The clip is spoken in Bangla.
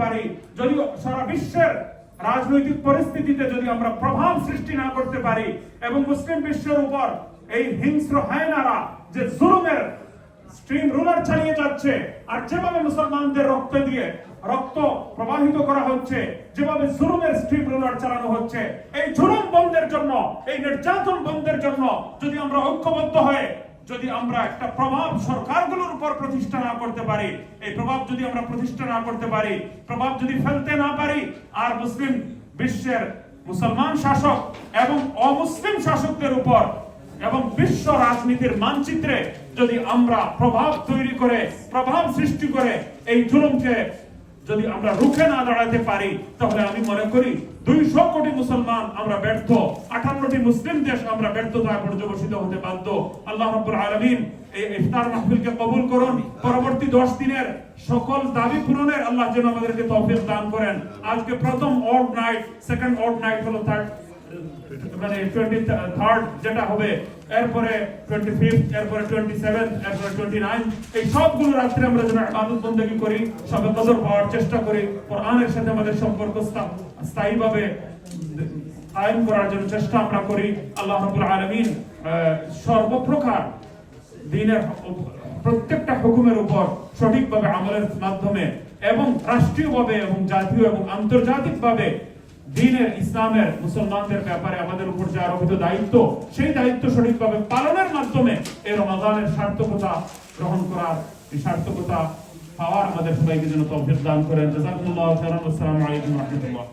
পারি, যদি সারা বিশ্বের রাজনৈতিক পরিস্থিতিতে যদি আমরা প্রভাব সৃষ্টি না করতে পারি এবং মুসলিম বিশ্বের উপর এই হিংস্র হায়নারা যে জুলুমের স্ট্রিম রুলার চালিয়ে যাচ্ছে আর যেভাবে মুসলমানদের রক্ত দিয়ে রক্ত প্রবাহিত করা হচ্ছে, যেভাবে জুলুমের স্ট্রিম রুলার চালানো হচ্ছে, এই জুলুম বন্ধের জন্য, এই নির্যাতন বন্ধের জন্য যদি আমরা ঐক্যবদ্ধ হয়ে যদি আমরা একটা প্রভাব সরকারগুলোর উপর প্রতিষ্ঠা না করতে পারি, এই প্রভাব যদি আমরা প্রতিষ্ঠা না করতে পারি, প্রভাব যদি ফেলতে না পারি, আর মুসলিম বিশ্বের মুসলমান শাসক এবং অমুসলিম শাসকদের উপর এবং বিশ্ব রাজনীতির মানচিত্রে যদি আমরা প্রভাব তৈরি করে, প্রভাব সৃষ্টি করে, এই জুলুমকে যদি আমরা রুখে না দাঁড়াতে পারি, তাহলে আমি মনে করি দুইশো কোটি মুসলমান আমরা ব্যর্থ। আঠান্নটি মুসলিম দেশ আমরা ব্যর্থতায় পর্যবসিত হতে বাধ্য। আল্লাহ রব্বুল আলমিন এই ইফতার মাহফিলকে কবুল করুন। পরবর্তী দশ দিনের সকল দাবি পূরণের আল্লাহ যেন আমাদেরকে তৌফিক দান করেন। আজকে প্রথম odd night second odd night হলো থার্ড মানে টোয়েন্টি থার্ড যেটা হবে, এরপরে টোয়েন্টি ফিফথ এরপরে টোয়েন্টি সেভেন এরপরে টোয়েন্টি নাইন এই সবগুলো রাত্রে আমরা যেন আবাদত বন্দী করি, সবে কদর পাওয়ার চেষ্টা করি, কোরআনের সাথে আমাদের সম্পর্ক স্থা- স্থায়ীভাবে কায়েম করার জন্য চেষ্টা আমরা করি। আল্লাহ রাব্বুল আলামিন সর্বপ্রকার দিনের প্রত্যেকটা হুকুমের উপর সঠিকভাবে আমলের মাধ্যমে এবং রাষ্ট্রীয়ভাবে এবং জাতীয় এবং আন্তর্জাতিকভাবে দিনের ইসলামের মুসলমানদের ব্যাপারে আমাদের উপর যে আরোপিত দায়িত্ব, সেই দায়িত্ব সঠিকভাবে পালনের মাধ্যমে এই রমাদানের সার্থকতা গ্রহণ করার সার্থকতা পাওয়ার আমাদের সবাইকে যেন তৌফিক দান করেন। জাজাকুল্লাহ আসসালামু আলাইকুম রাহমাতুল্লাহ।